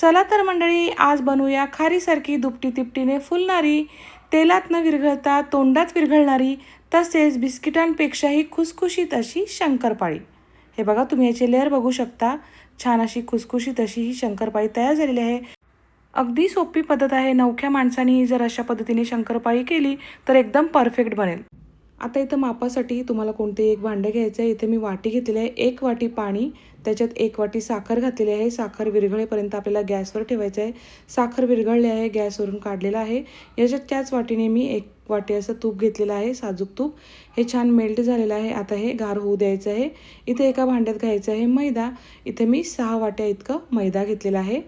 चला तर मंडळी आज बनवूया खारीसारखी दुपटी तिपटीने फुलणारी तेलात न विरघळता तोंडात विरघळणारी तसेच बिस्किटांपेक्षाही खुसखुशीत अशी शंकरपाळी. हे बघा तुम्ही याचे लेअर बघू शकता. छान अशी खुसखुशीत अशी ही शंकरपाळी तयार झालेली आहे. अगदी सोपी पद्धत आहे. नवख्या माणसांनी जर अशा पद्धतीने शंकरपाळी केली तर एकदम परफेक्ट बनेल. आता इथं मापासाठी तुम्हाला कोणते एक भांडं घ्यायचं आहे. इथे मी वाटी घेतलेली आहे. एक वाटी पाणी त्याच्यात एक वाटी साखर घातलेली आहे. साखर विरघळेपर्यंत आपल्याला गॅसवर ठेवायचं आहे. साखर विरघळली आहे गॅसवरून काढलेलं आहे. याच्यात त्याच वाटीने मी एक वाटी असं तूप घेतलेलं आहे साजूक तूप. हे छान मेल्ट झालेलं आहे. आता हे गार होऊ द्यायचं आहे. इथे एका भांड्यात घ्यायचं आहे मैदा. इथे मी सहा वाट्या इतकं मैदा घेतलेला आहे.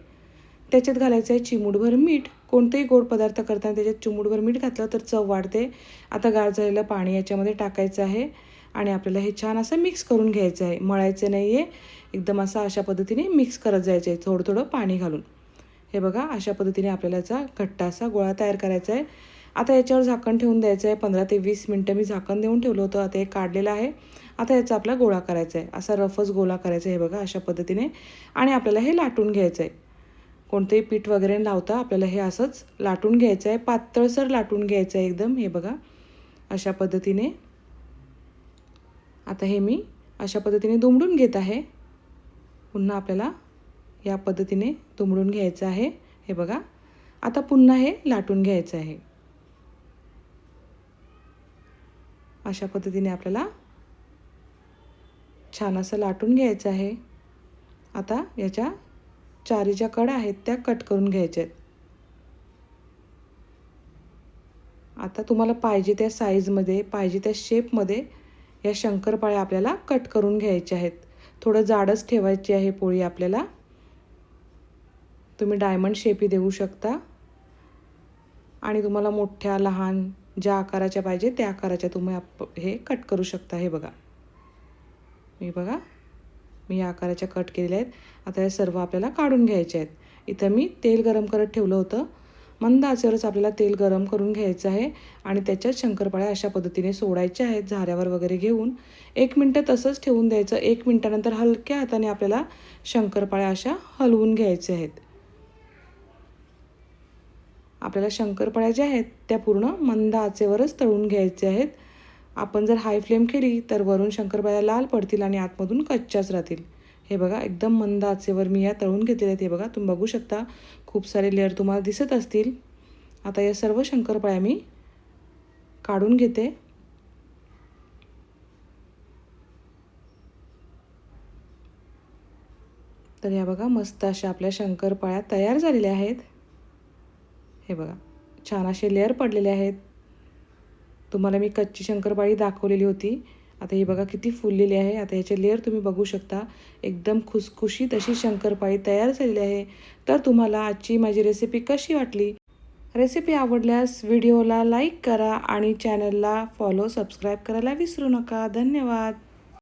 त्याच्यात घालायचं आहे चिमूटभर मीठ. कोणतेही गोड पदार्थ करताना त्याच्यात चिमूटभर मीठ घातलं तर चव वाढते. आता गार झालेलं पाणी याच्यामध्ये टाकायचं आहे आणि आपल्याला हे छान असं मिक्स करून घ्यायचं आहे. मळायचं नाही आहे एकदम असं अशा पद्धतीने मिक्स करत जायचं आहे थोडं थोडं पाणी घालून. हे बघा अशा पद्धतीने आपल्याला याचा घट्टा असा गोळा तयार करायचा आहे. आता याच्यावर झाकण ठेवून द्यायचं आहे. पंधरा ते वीस मिनटं मी झाकण देऊन ठेवलं होतं. आता हे काढलेलं आहे. आता याचा आपला गोळा करायचा आहे. असा रफच गोळा करायचा आहे. हे बघा अशा पद्धतीने. आणि आपल्याला हे लाटून घ्यायचं आहे. कोणतेही पीठ वगैरे लावता आपल्याला हे असंच लाटून घ्यायचं आहे. पातळसर लाटून घ्यायचं आहे एकदम हे बघा. अशा पद्धतीने. आता हे मी अशा पद्धतीने दुमडून घेत आहे. पुन्हा आपल्याला या पद्धतीने दुमडून घ्यायचं आहे. हे बघा. आता पुन्हा हे लाटून घ्यायचं आहे. अशा पद्धतीने आपल्याला छान असं लाटून घ्यायचं आहे. आता याच्या चारी ज्या कडा आहेत त्या कट करून घ्यायच्या आहेत आता तुम्हाला पाहिजे त्या साईजमध्ये पाहिजे त्या शेपमध्ये या शंकरपाळ्या आपल्याला कट करून घ्यायच्या आहेत. थोडं जाडच ठेवायची आहे पोळी आपल्याला. तुम्ही डायमंड शेपही देऊ शकता. आणि तुम्हाला मोठ्या लहान ज्या आकाराच्या पाहिजे त्या आकाराच्या तुम्ही आप हे कट करू शकता. हे बघा. मी बघा. मी या आकाराच्या कट केलेल्या आहेत. आता हे सर्व आपल्याला काढून घ्यायचे आहेत. इथं मी तेल गरम करत ठेवलं होतं. मंद आचेवरच आपल्याला तेल गरम करून घ्यायचं आहे आणि त्याच्यात शंकरपाळ्या अशा पद्धतीने सोडायच्या आहेत झाऱ्यावर वगैरे घेऊन. एक मिनटं तसंच ठेवून द्यायचं. एक मिनटानंतर हलक्या हाताने आपल्याला शंकरपाळ्या अशा हलवून घ्यायच्या आहेत. आपल्याला शंकरपाळ्या ज्या आहेत त्या पूर्ण मंद आचेवरच तळून घ्यायच्या आहेत. आपण जर हाय फ्लेम केली तर वरून शंकरपाळ्या लाल पडतील आणि आतमधून कच्च्याच राहतील. हे बघा एकदम मंद आचेवर मी या तळून घेतलेल्या आहेत. हे बघा तुम्ही बघू शकता खूप सारे लेअर तुम्हाला दिसत असतील. आता या सर्व शंकरपाळ्या मी काढून घेते. तर या बघा मस्त अशा आपल्या शंकरपाळ्या तयार झालेल्या आहेत. हे बघा छान असे लेअर पडलेले आहेत. तुम्हाला मी कच्ची शंकरपाळी दाखवलेली होती. आता ही बघा किती फुललेली आहे. आता याचे लेअर तुम्ही बघू शकता. एकदम खुसखुशीत अशी शंकरपाळी तयार झालेली आहे. तर तुम्हाला आजची माझी रेसिपी कशी वाटली? रेसिपी आवडल्यास व्हिडिओला लाईक करा आणि चॅनलला फॉलो सबस्क्राईब करायला विसरू नका. धन्यवाद.